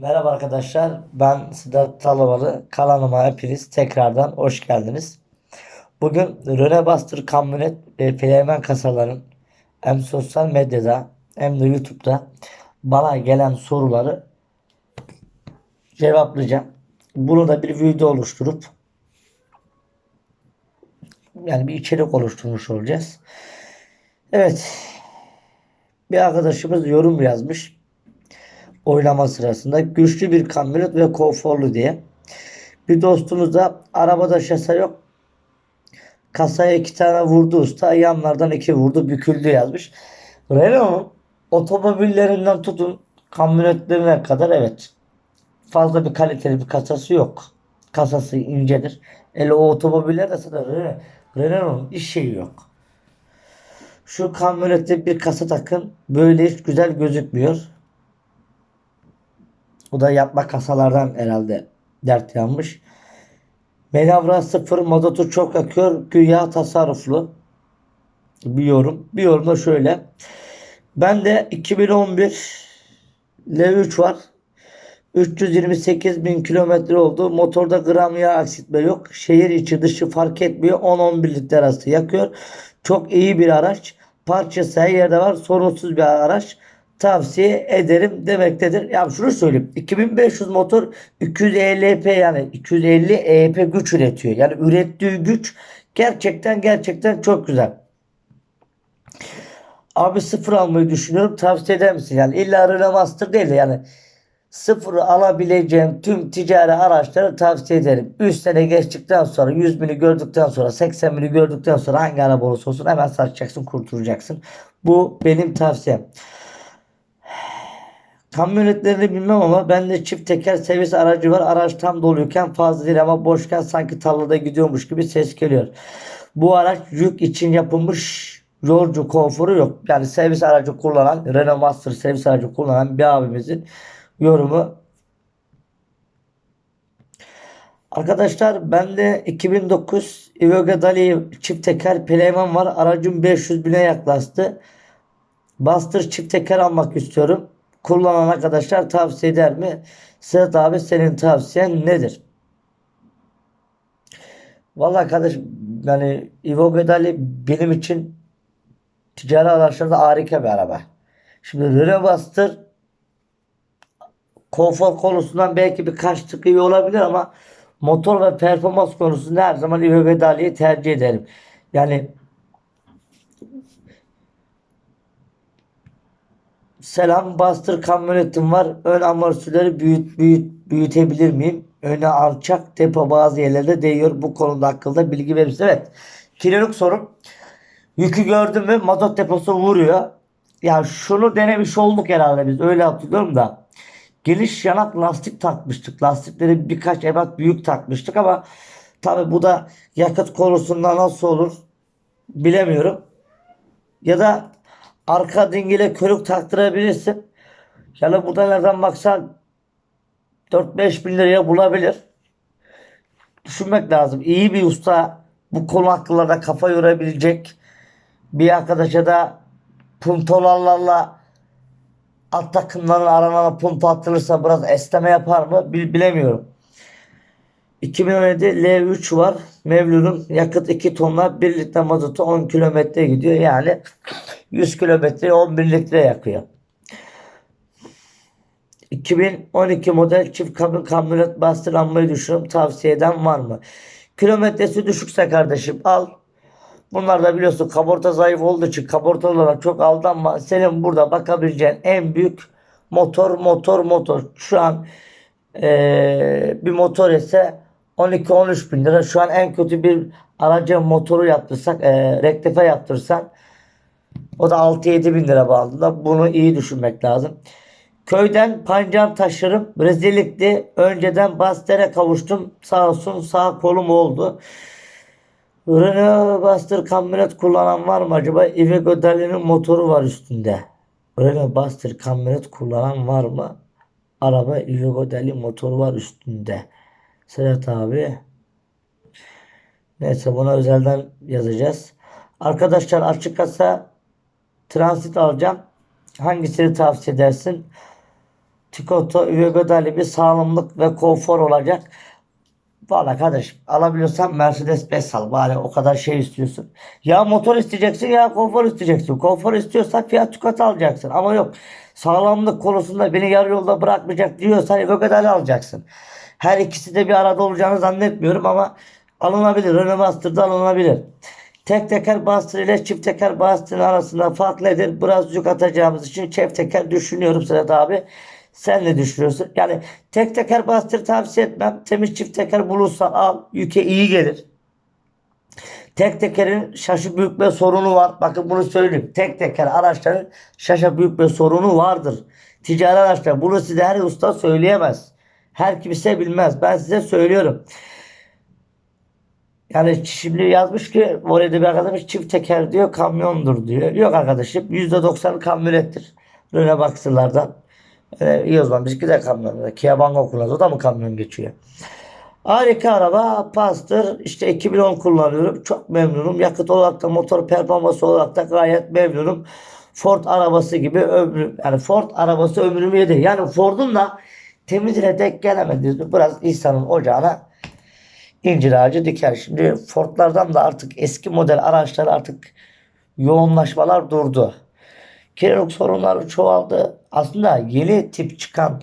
Merhaba arkadaşlar. Ben Sedat Talabalı. Kanalıma hepiniz tekrardan hoş geldiniz. Bugün Rene Buster kamyonet ve Flemen kasaların hem sosyal medyada hem de YouTube'da bana gelen soruları cevaplayacağım. Bunu da bir video oluşturup yani bir içerik oluşturmuş olacağız. Evet. Bir arkadaşımız yorum yazmış oylama sırasında güçlü bir kamyonet ve konforlu diye. Bir dostumuz da arabada şase yok. Kasaya iki tane vurdu usta. Yanlardan iki vurdu büküldü yazmış. Renault'un otomobillerinden tutun kamyonetlerine kadar evet. Fazla bir kaliteli bir kasası yok. Kasası incedir. Hele o otomobiller de sana Renault- Renault'un iş şeyi yok. Şu kamyonette bir kasa takın. Böyle hiç güzel gözükmüyor. Bu da yapma kasalardan herhalde dert yanmış. Menavra sıfır mazotu çok akıyor. Güya tasarruflu. Bir yorum. Bir yorum da şöyle. Ben de 2011 L3 var. 328 bin kilometre oldu. Motorda gram yağ aksiltme yok. Şehir içi dışı fark etmiyor. 10-11 litre arası yakıyor. Çok iyi bir araç. Parçası her yerde var. Sorunsuz bir araç. Tavsiye ederim demektedir. Ya şunu söyleyeyim. 2500 motor 250 EP yani 250 EP güç üretiyor. Yani ürettiği güç gerçekten gerçekten çok güzel. Abi sıfır almayı düşünüyorum. Tavsiye eder misin? Yani illa Master değil de yani sıfır alabileceğim tüm ticari araçları tavsiye ederim. 3 sene geçtikten sonra 100 bini gördükten sonra 80 bini gördükten sonra hangi araba olursa olsun hemen satacaksın kurtulacaksın. Bu benim tavsiyem. Kamyonetlerini bilmem ama bende çift teker servis aracı var. Araç tam doluyken fazla değil ama boşken sanki tarlada gidiyormuş gibi ses geliyor. Bu araç yük için yapılmış yolcu konforu yok. Yani servis aracı kullanan Renault Master servis aracı kullanan bir abimizin yorumu. Arkadaşlar bende 2009 Iveco Dali çift teker Playman var. Aracım 500 bine yaklaştı. Buster çift teker almak istiyorum. Kullanan arkadaşlar tavsiye eder mi? Sedat abi senin tavsiyen nedir? Vallahi kardeş yani Iveco Dali benim için ticari araçlarda harika bir araba. Şimdi Renault Buster konfor konusundan belki birkaç tık iyi olabilir ama motor ve performans konusunda her zaman Iveco Dali'yi tercih ederim. Yani Selam Buster kamyonetim var. Ön amortisörleri büyüt, büyüt, büyütebilir miyim? Öne alçak depo bazı yerlerde değiyor. Bu konuda hakkında bilgi verir? Evet. Kiloluk sorum. Yükü gördün mü mazot deposu vuruyor. Ya şunu denemiş olduk herhalde biz. Öyle hatırlıyorum da. Geniş yanak lastik takmıştık. Lastikleri birkaç ebat büyük takmıştık ama tabi bu da yakıt konusunda nasıl olur bilemiyorum. Ya da arka dingile körük taktırabilirsin. Yani burada nereden baksan 4-5 bin liraya bulabilir. Düşünmek lazım. İyi bir usta bu konu hakkında da kafa yorabilecek bir arkadaşa da puntolarla alt takımların aralarına punto attırırsa biraz esneme yapar mı Bil- bilemiyorum. 2017 L3 var. Mevlud'un yakıt 2 tonla 1 litre mazotu 10 kilometre gidiyor. Yani 100 kilometre 11 litre yakıyor. 2012 model çift kabin kamyonet bastır almayı düşünüyorum. Tavsiye eden var mı? Kilometresi düşükse kardeşim al. Bunlar da biliyorsun kaporta zayıf olduğu için kaportalara çok aldanma. Senin burada bakabileceğin en büyük motor motor motor. Şu an eee, bir motor ise 12-13 bin lira. Şu an en kötü bir araca motoru yaptırsak, eee rektife yaptırsan o da 6-7 bin lira bandında. Bunu iyi düşünmek lazım. Köyden pancar taşırım. Rezillikti. Önceden Baster'e kavuştum. Sağ olsun sağ kolum oldu. Renault Buster kamyonet kullanan var mı acaba? Iveco Dali'nin motoru var üstünde. Renault Buster kamyonet kullanan var mı? Araba Iveco Dali motoru var üstünde. Sedat abi. Neyse buna özelden yazacağız. Arkadaşlar açık kasa transit alacağım. Hangisini tavsiye edersin? Tikoto üvegödali bir sağlamlık ve konfor olacak. Valla kardeşim alabiliyorsan Mercedes 5 al. Bari o kadar şey istiyorsun. Ya motor isteyeceksin ya konfor isteyeceksin. Konfor istiyorsan Fiat Ducato alacaksın. Ama yok sağlamlık konusunda beni yarı yolda bırakmayacak diyorsan Üvegödali alacaksın. Her ikisi de bir arada olacağını zannetmiyorum ama alınabilir. Master'da alınabilir. Tek teker Buster ile çift teker Buster'ın arasında fark nedir? Biraz yük atacağımız için çift teker düşünüyorum Sedat abi. Sen ne düşünüyorsun? Yani tek teker Buster tavsiye etmem. Temiz çift teker bulursan al. Yüke iyi gelir. Tek tekerin şaşı büyükme sorunu var. Bakın bunu söyleyeyim. Tek teker araçların şaşa büyükme sorunu vardır. Ticari araçlar. Bunu size her usta söyleyemez. Her kimse bilmez. Ben size söylüyorum. Yani şimdi yazmış ki orada bir arkadaş çift teker diyor kamyondur diyor. Yok arkadaşım %90 kamyonettir. Röne baksırlardan. Ee, iyi o zaman bizimki de kamyon. Kia Bango kullanıyor. O da mı kamyon geçiyor? Harika araba. Pastır. İşte 2010 kullanıyorum. Çok memnunum. Yakıt olarak da motor performansı olarak da gayet memnunum. Ford arabası gibi ömrüm yani Ford arabası ömrümü yedi. Yani Ford'un da temizine denk gelemedi. Biraz insanın ocağına incir ağacı diker. Şimdi Ford'lardan da artık eski model araçlar artık yoğunlaşmalar durdu. Kiralılık sorunları çoğaldı. Aslında yeni tip çıkan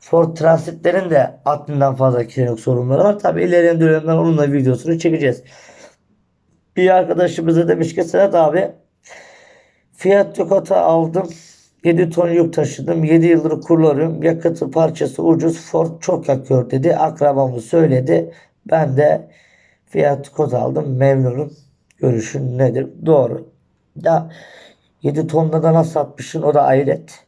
Ford Transit'lerin de aklından fazla kiralılık sorunları var. Tabi ilerleyen dönemler onun da videosunu çekeceğiz. Bir arkadaşımız da demiş ki Sedat abi Fiat Ducato aldım. 7 ton yük taşıdım. 7 yıldır kullanıyorum. Yakıtı parçası ucuz. Ford çok yakıyor dedi. Akrabamı söyledi. Ben de Fiat Ducato aldım. Memnunum. Görüşün nedir? Doğru. Ya 7 tonda da nasıl satmışsın o da ayret.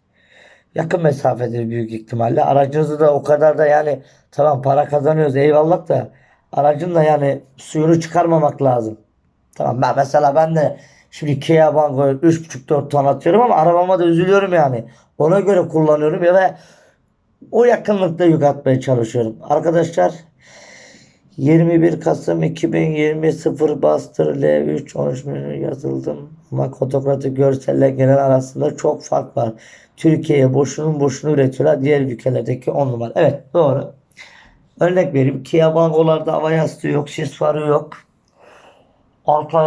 Yakın mesafedir büyük ihtimalle. Aracınızı da o kadar da yani tamam para kazanıyoruz eyvallah da aracın da yani suyunu çıkarmamak lazım. Tamam ben mesela ben de şimdi Kia Bango 3.5-4 ton atıyorum ama arabama da üzülüyorum yani. Ona göre kullanıyorum ya da o yakınlıkta yük atmaya çalışıyorum. Arkadaşlar 21 Kasım 2020 0 Bastır L3 13 milyon yazıldım. Ama fotoğrafı görselle genel arasında çok fark var. Türkiye'ye boşunun boşunu üretiyorlar. Diğer ülkelerdeki 10 numara. Evet doğru. Örnek vereyim. Kia Bango'larda hava yastığı yok. Sis farı yok.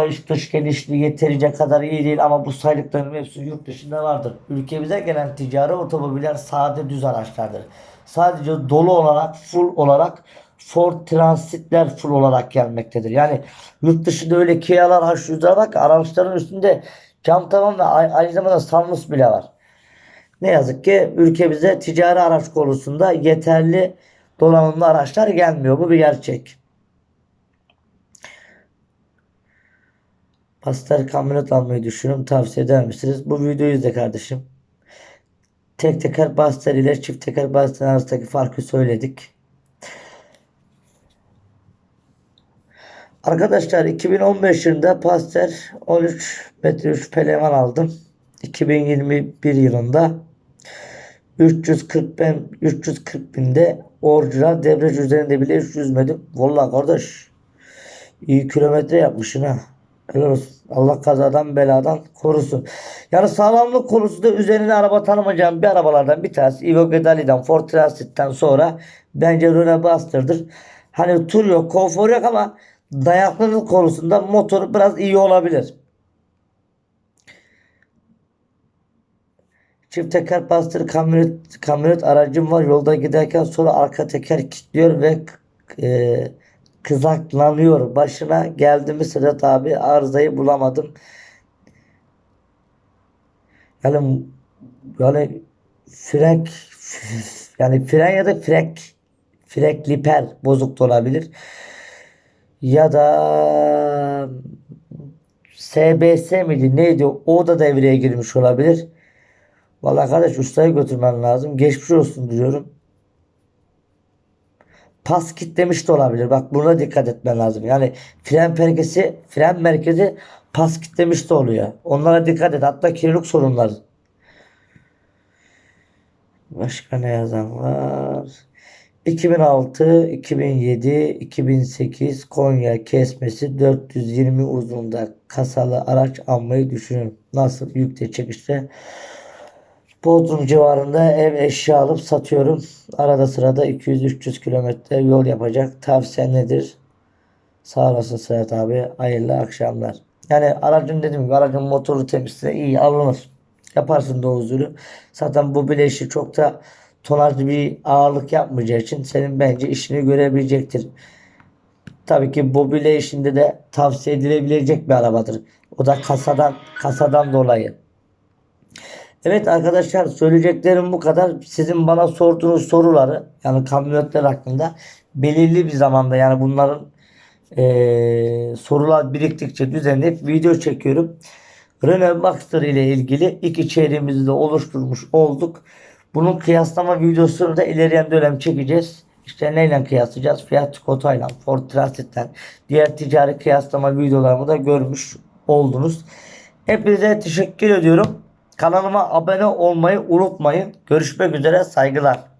İç dış genişliği yeterince kadar iyi değil ama bu saydıklarım hepsi yurt dışında vardır. Ülkemize gelen ticari otomobiller sade düz araçlardır. Sadece dolu olarak, full olarak Ford Transit'ler full olarak gelmektedir. Yani yurt dışında öyle Kia'lar, H100'ler bak araçların üstünde cam tavan ve ay- aynı zamanda sunroof bile var. Ne yazık ki ülkemize ticari araç konusunda yeterli donanımlı araçlar gelmiyor. Bu bir gerçek. Pastel kamyonet almayı düşünüyorum. Tavsiye eder misiniz? Bu videoyu izle kardeşim. Tek teker Buster ile çift teker Buster arasındaki farkı söyledik. Arkadaşlar 2015 yılında Pastel 13 metre 3 peleman aldım. 2021 yılında 340 ben 340 binde orijinal debriyaj üzerinde bile hiç yüzmedim. Vallahi kardeş iyi kilometre yapmışsın ha. Helal. Allah kazadan beladan korusun. Yani sağlamlık konusunda üzerine araba tanımayacağım bir arabalardan bir tanesi Ivo Gedali'den Ford Transit'ten sonra bence Renault Buster'dır. Hani tur yok, konfor yok ama dayanıklılık konusunda motoru biraz iyi olabilir. Çift teker bastır kamyonet, kamyonet aracım var. Yolda giderken sonra arka teker kilitliyor ve e, kızaklanıyor. Başına geldi mi Sedat abi arızayı bulamadım. Yani yani frek yani fren ya da frek frek liper bozuk da olabilir. Ya da SBS miydi neydi o da devreye girmiş olabilir. Vallahi kardeş ustaya götürmen lazım. Geçmiş olsun diyorum. Pas kitlemiş de olabilir. Bak buna dikkat etmen lazım. Yani fren merkezi, fren merkezi pas kitlemiş de oluyor. Onlara dikkat et. Hatta kirilik sorunları. Başka ne yazan var? 2006, 2007, 2008 Konya kesmesi 420 uzunluğunda kasalı araç almayı düşünüyorum. Nasıl? Yükte çekişte Bodrum civarında ev eşya alıp satıyorum. Arada sırada 200-300 kilometre yol yapacak. Tavsiyen nedir? Sağ olasın Serhat abi. Hayırlı akşamlar. Yani aracın dediğim gibi aracın motoru temizse iyi alınır. Yaparsın da huzuru. Zaten bu bile işi çok da tonajlı bir ağırlık yapmayacağı için senin bence işini görebilecektir. Tabii ki bu bile işinde de tavsiye edilebilecek bir arabadır. O da kasadan kasadan dolayı. Evet arkadaşlar söyleyeceklerim bu kadar. Sizin bana sorduğunuz soruları yani kamyonetler hakkında belirli bir zamanda yani bunların eee, sorular biriktikçe düzenleyip video çekiyorum. Renault Boxster ile ilgili ilk içeriğimizi de oluşturmuş olduk. Bunun kıyaslama videosunu da ilerleyen dönem çekeceğiz. İşte neyle kıyaslayacağız? Fiat Scotta'yla, Ford Transit'ten, diğer ticari kıyaslama videolarımı da görmüş oldunuz. Hepinize teşekkür ediyorum. Kanalıma abone olmayı unutmayın. Görüşmek üzere saygılar.